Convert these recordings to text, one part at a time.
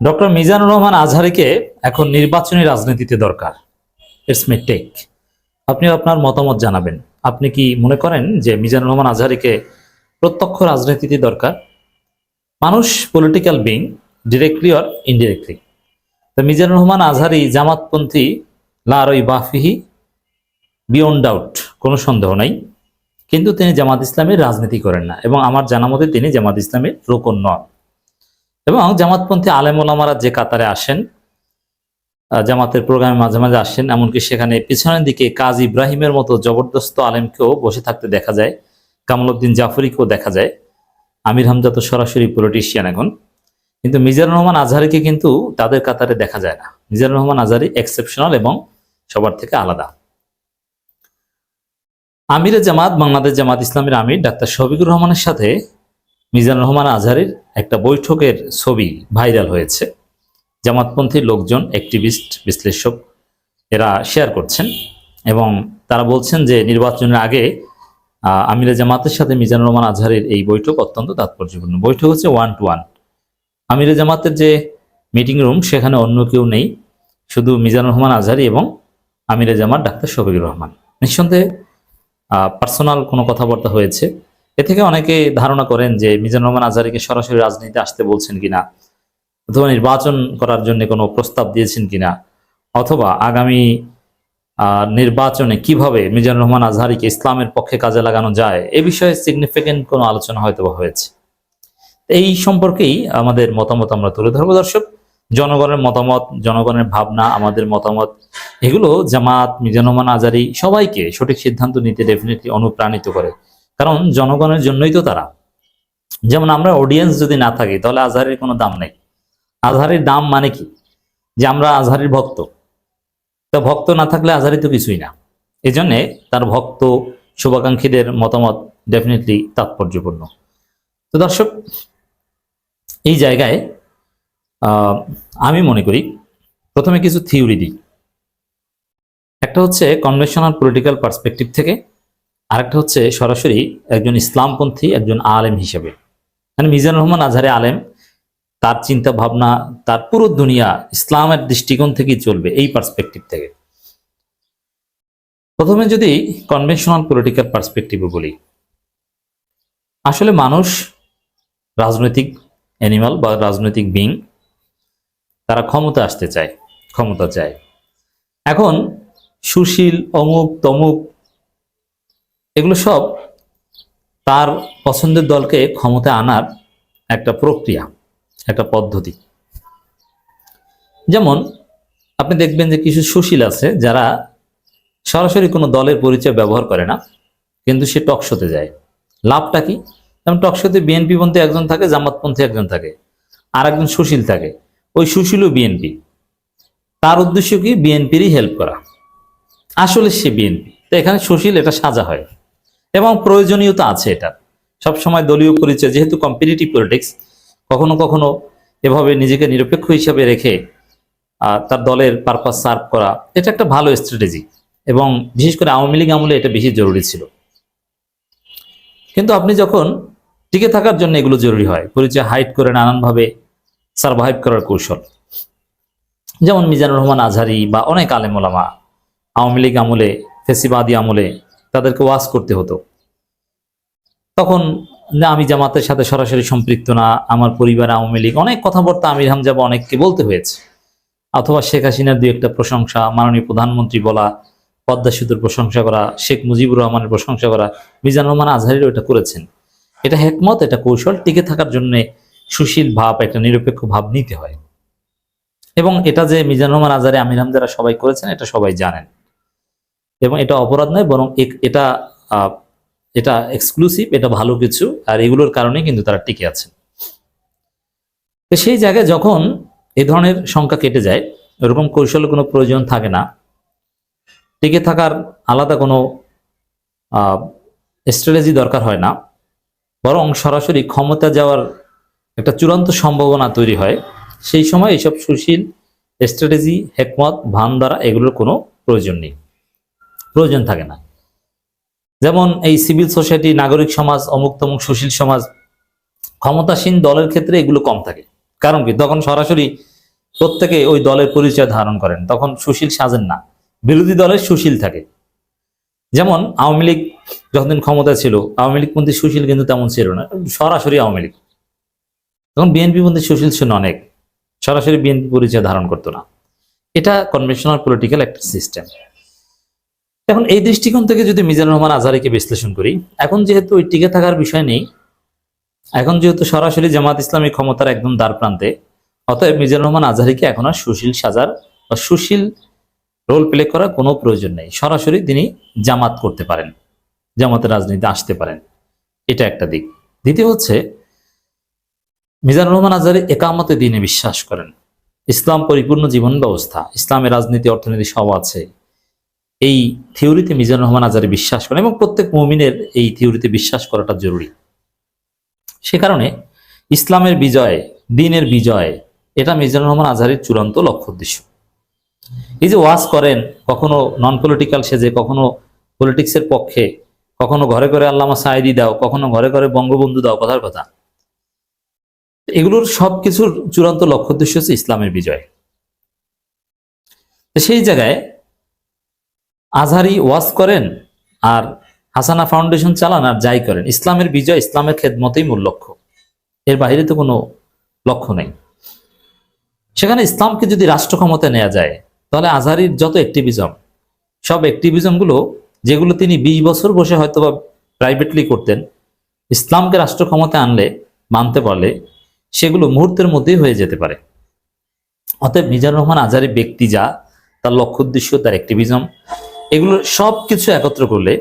Doctor Mizanur Rahman আজহারিকে এখন নির্বাচনী রাজনীতিতে দরকার। ইটস মে টেক আপনি আপনার মতামত জানাবেন। আপনি কি মনে করেন যে মিজানুর রহমান আজহারিকে প্রত্যক্ষ রাজনীতিতে দরকার? মানুষ political being directly or indirectly তো মিজানুর রহমান আজহারি জামাতপন্থী লারই বাফিহি বিয়ন্ড ডাউট কোনো সন্দেহ নাই। কিন্তু তিনি জামাত ইসলামের রাজনীতি করেন না। এবং আমার জানা মতে তিনি জামাত ইসলামের রোকন নন। এবং জামাতপন্থী আলেম ওলামারা যে কাতারে আসেন জামাতের প্রোগ্রামে মাঝে মাঝে আসেন, এমনকি সেখানে পিছনের দিকে কাজ ইব্রাহিমের মতো জবরদস্ত আলেমকেও বসে থাকতে দেখা যায়, কামালউদ্দিন জাফরিকেও দেখা যায়, আমির হামজা তো সরাসরি পলিটিশিয়ান এখন। কিন্তু মিজানুর রহমান আজহারিকে কিন্তু তাদের কাতারে দেখা যায় না। মিজানুর রহমান আজহারি এক্সেপশনাল এবং সবার থেকে আলাদা। আমিরে জামাত, বাংলাদেশ জামাত ইসলামের আমির ডাক্তার শফিকুর রহমানের সাথে মিজানুর রহমান আজহারের একটা বৈঠকের ছবি ভাইরাল হয়েছে। জামাতপন্থী লোকজন অ্যাক্টিভিস্ট বিশ্লেষক, এরা শেয়ার করছেন এবং তারা বলছেন যে নির্বাচনের আগে আমিরে জামাতের সাথে মিজানুর রহমান আজহারের এই বৈঠক অত্যন্ত তাৎপর্যপূর্ণ। বৈঠক হচ্ছে ওয়ান টু ওয়ান আমিরে জামাতের যে মিটিং রুম সেখানে অন্য কেউ নেই, শুধু মিজানুর রহমান আজহারি এবং আমিরে জামাত ডাক্তার শফিকুর রহমান। নিঃসন্দেহে পার্সোনাল কোনো কথাবার্তা হয়েছে। এ থেকে অনেকে ধারণা করেন যে মিজানুর রহমান আজহারিকে সরাসরি রাজনীতিতে আসতে বলছেন কিনা, অথবা নির্বাচন করার জন্য কোনো প্রস্তাব দিয়েছেন কিনা, অথবা আগামী নির্বাচনে কীভাবে মিজানুর রহমান আজহারিকে ইসলামের পক্ষে কাজে লাগানো যায়, এ বিষয়ে সিগনিফিকেন্ট কোনো আলোচনা হয়তো হয়েছে। এই সম্পর্কেই আমাদের মতামত আমরা তুলে ধরবো দর্শক। জনগণের মতামত, জনগণের ভাবনা, আমাদের মতামত, এগুলো জামাত, মিজানুর রহমান আজহারি সবাইকে সঠিক সিদ্ধান্ত নিতে ডেফিনেটলি অনুপ্রাণিত করে। কারণ জনগণের জন্যই তো তারা। যেমন আমরা অডিয়েন্স যদি না থাকি, তাহলে আজহারের কোনো দাম নেই। আজহারের দাম মানে কি? যে আমরা আজহারের ভক্ত। তা ভক্ত না থাকলে আজহারি তো কিছুই না। এই জন্যে তার ভক্ত, শুভাকাঙ্ক্ষীদের মতামত ডেফিনেটলি তাৎপর্যপূর্ণ। তো দর্শক, এই জায়গায় আমি মনে করি, প্রথমে কিছু থিওরি দিই। একটা হচ্ছে কনভেনশনাল পলিটিক্যাল পার্সপেক্টিভ থেকে আরেকটা হচ্ছে সরাসরি একজন ইসলামপন্থী, একজন আলেম হিসেবে। মানে মিজানুর রহমান আজহারে আলেম, তার চিন্তা ভাবনা, তার পুরো দুনিয়া ইসলামের দৃষ্টিকোণ থেকেই চলবে এই পার্সপেক্টিভ থেকে। প্রথমে যদি কনভেনশনাল পলিটিক্যাল পার্সপেক্টিভে বলি, আসলে মানুষ রাজনৈতিক অ্যানিমাল বা রাজনৈতিক বিং তারা ক্ষমতা আসতে চায়, ক্ষমতা চায়। এখন সুশীল, অমুক, তমুক এগুলো সব তার পছন্দের দলকে ক্ষমতা আনার একটা প্রক্রিয়া, একটা পদ্ধতি। যেমন আপনি দেখবেন যে কিছু সুশীল আছে যারা সরাসরি কোনো দলের পরিচয় ব্যবহার করে না, কিন্তু সে টকশোতে যায়। লাভটা কি? যেমন টকশোতে বিএনপি পন্থী একজন থাকে জামাতপন্থী একজন থাকে আর একজন সুশীল থাকে। ওই সুশীলও বিএনপি। তার উদ্দেশ্য কি? বিএনপিরই হেল্প করা। আসলে সে বিএনপি। তো এখানে সুশীল, এটা সাজা হয়। এবং প্রয়োজনীয়তা আছে এটা সবসময় দলীয় পরিচয়, যেহেতু কম্পিটিটিভ পলিটিক্স কখনো কখনো এভাবে নিজেকে নিরপেক্ষ হিসাবে রেখে তার দলের পারপাস সার্ভ করা, এটা একটা ভালো স্ট্র্যাটেজি এবং বিশেষ করে আওয়ামী লীগ আমলে এটা বেশি জরুরি ছিল। কিন্তু আপনি যখন টিকে থাকার জন্য এগুলো জরুরি হয়, পরিচয় হাইট করে নানানভাবে সার্ভাইভ করার কৌশল, যেমন মিজানুর রহমান আজহারি বা অনেক আলেম ওলামা আওয়ামী লীগ আমলে, ফেসিবাদী আমলে তাদেরকে ওয়াজ করতে হতো। তখন না, আমি জামাতের সাথে সরাসরি সম্পৃক্ত না, আমার পরিবার, আওয়ামী লীগ, অনেক কথাবার্তা আমির হামজা বা অনেককে বলতে হয়েছে। অথবা শেখ হাসিনার দুই একটা প্রশংসা, মাননীয় প্রধানমন্ত্রী বলা, পদ্মা সেতুর প্রশংসা করা, শেখ মুজিবুর রহমানের প্রশংসা করা, মিজান রহমান আজহারিও এটা করেছেন। এটা হেকমত, এটা কৌশল, টিকে থাকার জন্য সুশীল ভাব, একটা নিরপেক্ষ ভাব নিতে হয়। এবং এটা যে মিজান রহমান আজহারি, আমির হামজারা সবাই করেছেন, এটা সবাই জানেন। এবং এটা অপরাধ নয়, বরং এটা এটা এক্সক্লুসিভ এটা ভালো কিছু, আর এগুলোর কারণে কিন্তু তারা টিকে আছেন তো সেই জায়গায় যখন এই ধরনের সংখ্যা কেটে যায়, এরকম কৌশলের কোনো প্রয়োজন থাকে না। টিকে থাকার আলাদা কোনো স্ট্র্যাটেজি দরকার হয় না। বরং সরাসরি ক্ষমতা যাওয়ার একটা চূড়ান্ত সম্ভাবনা তৈরি হয়। সেই সময় এইসব সুশীল স্ট্র্যাটেজি হেকমত, ভান দ্বারা এগুলোর কোনো প্রয়োজন নেই। প্রয়োজন থাকে না। যেমন এই সিভিল সোসাইটি, নাগরিক সমাজ, অমুক তমুক সুশীল সমাজ, ক্ষমতাসীন দলের ক্ষেত্রে এগুলো কম থাকে। কারণ কি? তখন সরাসরি প্রত্যেকে ওই দলের পরিচয় ধারণ করেন। তখন সুশীল সাজেন না। বিরোধী দলের সুশীল থাকে। যেমন আওয়ামী লীগ যতদিন ক্ষমতা ছিল, আওয়ামী লীগ মন্ত্রী সুশীল কিন্তু তেমন ছিল না। সরাসরি আওয়ামী লীগ। তখন বিএনপি মন্ত্রী সুশীল ছিল অনেক। সরাসরি বিএনপি পরিচয় ধারণ করতো না। এটা কনভেনশনাল পলিটিক্যাল একটা সিস্টেম এখন এই দৃষ্টিকোণ থেকে যদি মিজানুর রহমান আজহারিকে বিশ্লেষণ করি, এখন যেহেতু ওই টিকে থাকার বিষয় নেই, এখন যেহেতু সরাসরি জামাত ইসলামী ক্ষমতার একদম দ্বার প্রান্তে, অতএব মিজানুর রহমান আজহারিকে এখন আর সুশীল সাজার বা সুশীল রোল প্লে করার কোনো প্রয়োজন নেই। সরাসরি তিনি জামাত করতে পারেন, জামাতের রাজনীতিতে আসতে পারেন। এটা একটা দিক। দ্বিতীয় হচ্ছে, মিজানুর রহমান আজহারি একামতে দিনে বিশ্বাস করেন। ইসলাম পরিপূর্ণ জীবন ব্যবস্থা ইসলামের রাজনীতি, অর্থনীতি সব আছে। এই থিওরিতে মিজানুর রহমান আজহারি বিশ্বাস করেন এবং প্রত্যেক মুমিনের এই থিওরিতে বিশ্বাস করাটা জরুরি। সে কারণে ইসলামের বিজয়, দিনের বিজয়, এটা মিজানুর রহমান আজহারির চূড়ান্ত লক্ষ্য উদ্দেশ্য। এই যে ওয়াজ করেন, কখনো নন পলিটিক্যাল সেজে, কখনো পলিটিক্সের পক্ষে, কখনো ঘরে ঘরে আল্লামা সাইদি দাও, কখনো ঘরে ঘরে বঙ্গবন্ধু দাও, কথার কথা। এগুলোর সব কিছুর চূড়ান্ত লক্ষ্য উদ্দেশ্য হচ্ছে ইসলামের বিজয়। সেই জায়গায় আজহারি ওয়াজ করেন আর হাসানা ফাউন্ডেশন চালান আর যাই করেন। ইসলামের বিজয় ইসলামের খেদমতেই মূল লক্ষ্য। এর বাইরে তো কোনো লক্ষ্য নেই। সেখানে ইসলামকে যদি রাষ্ট্র ক্ষমতায় নেওয়া যায়, তাহলে আজহারির যত অ্যাক্টিভিজম সব অ্যাক্টিভিজমগুলো যেগুলো তিনি বিশ বছর বসে হয়তো বা প্রাইভেটলি করতেন, ইসলামকে রাষ্ট্র ক্ষমতায় আনলে, মানতে পারলে, সেগুলো মুহূর্তের মধ্যেই হয়ে যেতে পারে। অতএব মিজানুর রহমান আজহারি ব্যক্তি যা, তার লক্ষ্য উদ্দেশ্য, তার অ্যাক্টিভিজম এগুলো সব কিছু একত্র করলে,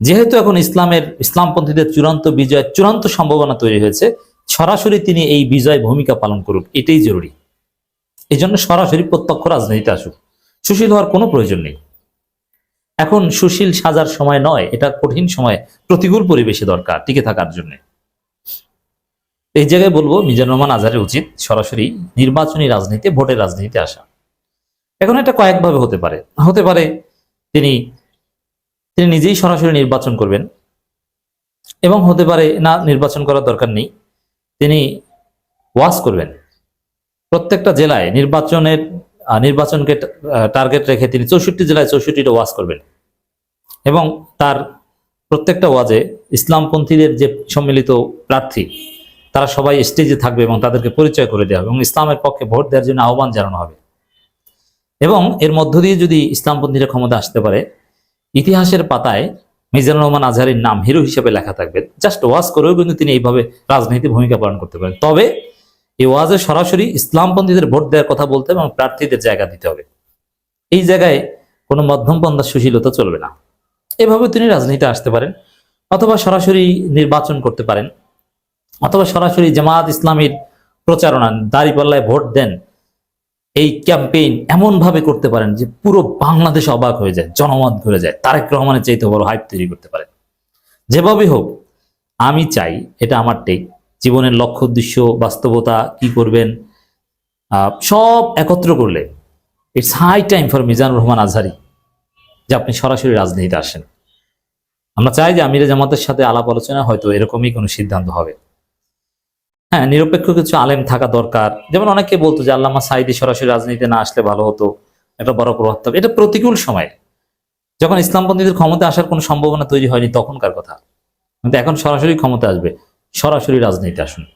যেহেতু এখন ইসলামের, ইসলামপন্থীদের চূড়ান্ত বিজয়, চূড়ান্ত সম্ভাবনা তৈরি হয়েছে, সরাসরি তিনি এই বিজয় ভূমিকা পালন করুক এটাই জরুরি। এই জন্য সরাসরি প্রত্যক্ষ রাজনীতিতে আসুক সুশীল হওয়ার কোনো প্রয়োজন নেই। এখন সুশীল সাজার সময় নয়, এটা কঠিন সময়, প্রতিকূল পরিবেশে দরকার, টিকে থাকার জন্য। এই জায়গায় বলব, মিজানুর রহমান আজহারের উচিত সরাসরি নির্বাচনী রাজনীতি ভোটের রাজনীতিতে আসা। এখন এটা কয়েকভাবে হতে পারে। হতে পারে তিনি তিনি নিজেই সরাসরি নির্বাচন করবেন। এবং হতে পারে না, নির্বাচন করার দরকার নেই। তিনি ওয়াশ করবেন। প্রত্যেকটা জেলায় নির্বাচনের নির্বাচনকে টার্গেট রেখে তিনি চৌষট্টি জেলায় চৌষট্টিটা ওয়াজ করবেন। এবং তার প্রত্যেকটা ওয়াজে ইসলামপন্থীদের যে সম্মিলিত প্রার্থী, তারা সবাই স্টেজে থাকবে এবং তাদেরকে পরিচয় করে দেওয়া হবে এবং ইসলামের পক্ষে ভোট দেওয়ার জন্য আহ্বান জানানো হবে। এবং এর মধ্য দিয়ে যদি ইসলামপন্থীরা ক্ষমতা আসতে পারে, ইতিহাসের পাতায় মিজানুর রহমান আজহারের নাম হিরো হিসেবে লেখা থাকবে। জাস্ট ওয়াজ করেও কিন্তু তিনি এইভাবে রাজনীতি ভূমিকা পালন করতে পারেন। তবে এই ওয়াজে সরাসরি ইসলামপন্থীদের ভোট দেওয়ার কথা বলতে হবে এবং প্রার্থীদের জায়গা দিতে হবে। এই জায়গায় কোনো মধ্যমপন্থা সুশীলতা চলবে না। এভাবে তিনি রাজনীতিতে আসতে পারেন অথবা সরাসরি নির্বাচন করতে পারেন। অথবা সরাসরি জামায়াত ইসলামীর প্রচারণা, দাঁড়িপাল্লায় ভোট দেন এই ক্যাম্পেইন এমন ভাবে করতে পারেন যে পুরো বাংলাদেশ অবাক হয়ে যায়, জনমত ঘুরে যায়, তারেক রহমানের চাইতে বড় হাইপ তৈরি করতে পারেন। যেভাবে হোক, আমি চাই এটা আমার টেক জীবনের লক্ষ্য, উদ্দেশ্য, বাস্তবতা কি করবেন সব একত্র করলে it's high time for Mizanur Rahman Azhari, যে আপনি সরাসরি রাজনীতিতে আসেন। আমরা চাই যে আমিরে জামাতের সাথে আলাপ আলোচনা হয়তো এরকমই কোনো সিদ্ধান্ত হবে। হ্যাঁ নিরপেক্ষ কিছু আলেম থাকা দরকার। যেমন অনেকে বলতো যে আল্লামা সাইদি সরাসরি রাজনীতিতে না আসলে ভালো হতো। একটা বড় প্রভাব। থাকবে এটা প্রতিকূল সময়। যখন ইসলামপন্থীদের ক্ষমতা আসার কোনো সম্ভাবনা তৈরি হয়নি, তখনকার কথা। কিন্তু এখন সরাসরি ক্ষমতা আসবে। সরাসরি রাজনীতি আসুন।